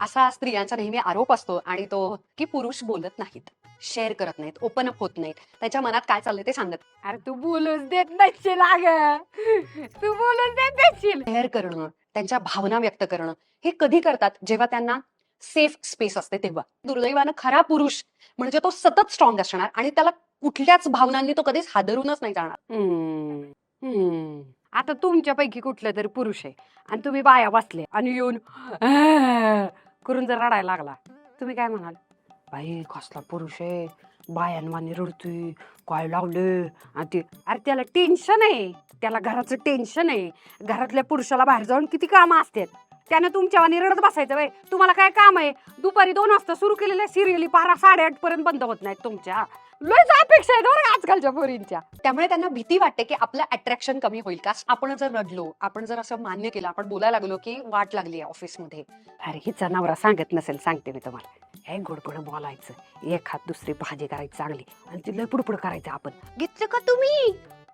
असा स्त्रियांचा नेहमी आरोप असतो आणि तो की पुरुष बोलत नाहीत शेअर करत नाहीत ओपन अप होत नाहीत. त्यांच्या मनात काय चाललंय ते सांगत. अरे तू बोलूच देत नसशील अग. तू बोलूच देत नसशील. शेअर करणं त्यांच्या भावना व्यक्त करणं हे कधी करतात? जेव्हा त्यांना सेफ स्पेस असते तेव्हा. दुर्दैवानं खरा पुरुष म्हणजे तो सतत स्ट्रॉंग असणार आणि त्याला कुठल्याच भावनांनी तो कधीच हादरूनच नाही जाणार. आता तुमच्यापैकी कुठलं तरी पुरुष आहे आणि तुम्ही बाया बसले आणि येऊन करून जर रडायला लागला तुम्ही काय म्हणाल? बाई कसला पुरुष आहे. बायांवानी रडतोय. काय लावले? आणि ते अरे त्याला टेन्शन आहे. त्याला घराचं टेन्शन आहे. घरातल्या पुरुषाला बाहेर जाऊन किती कामं असतात? त्यानं तुमच्यावानी रडत बसायचं बाई. तुम्हाला काय काम आहे? दुपारी दोन वाजता सुरू केलेल्या सिरियली पारा साडेआठ पर्यंत बंद होत नाहीत तुमच्या. लयच अपेक्षा आहेत बरं आजकालच्या पोरींच्या. त्यामुळे त्यांना भीती वाटते की आपलं अट्रॅक्शन कमी होईल का? आपण जर रडलो आपण जर असं मान्य केलं आपण बोलायला लागलो की वाट लागली आहे ऑफिसमध्ये अरे हिचा नवरा सांगत नसेल सांगते मी तुम्हाला. हे गोड गोड बोलायचं. एक हात दुसरी भाजी करायची चांगली आणि ती लय पुडपुड करायचं आपण. घेतलं का तुम्ही?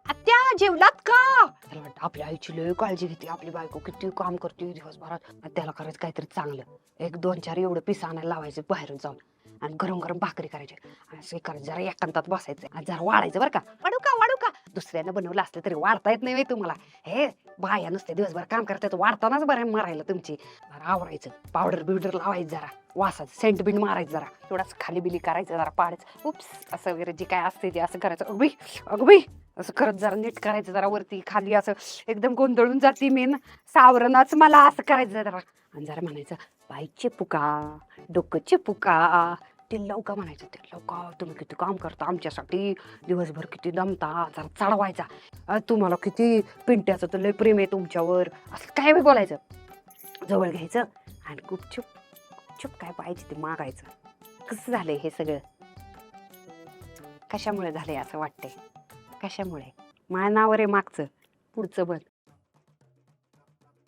आत्या जेवलात का? त्याला वाटतं आपल्या आईची लय काळजी घेते आपली बायको किती काम करते दिवसभरात. आणि त्याला करायचं काहीतरी चांगलं. एक दोन चार एवढं पिसा आणायला लावायचं बाहेरून जाऊन. आणि गरम गरम भाकरी करायची. आणि असं करायचं जरा एकांतात बसायचं आणि जरा वाढायचं बरं का. वाढू का वाढू दुसऱ्यानं बनवलं असलं तरी वाढता येत नाही तुम्हाला. हे बाया नुसते दिवसभर काम करतात वाढतानाच बरं मारायला तुमची. जरा आवरायचं पावडर बिवडर लावायचं जरा वासाचं सेंट बिंट मारायचं जरा थोडासा खाली बिली करायचं जरा पाडायचं उप्स असं वगैरे जे काय असते ते असं करायचं. अगबी अगबी असं करत जरा नीट करायचं जरा वरती खाली असं एकदम गोंधळून जाते मेन. सावरणच मला असं करायचं जरा. आणि जरा म्हणायचं बाईचे पुका डोकं पुका ते लवका म्हणायचं ते लवका तुम्ही किती काम करता आमच्यासाठी दिवसभर किती दमता जरा चढवायचा. अ, तुम्हाला किती पिंट्याचं तर लय प्रेम आहे तुमच्यावर. असं काय बी बोलायचं. जवळ घ्यायचं आणि गुपचूप गुपचूप काय पाहिजे ते मागायचं. कसं झालंय हे सगळं? कशामुळे झालंय असं वाटतंय? कशामुळे? माझ्या आहे मागचं. पुढचं बंद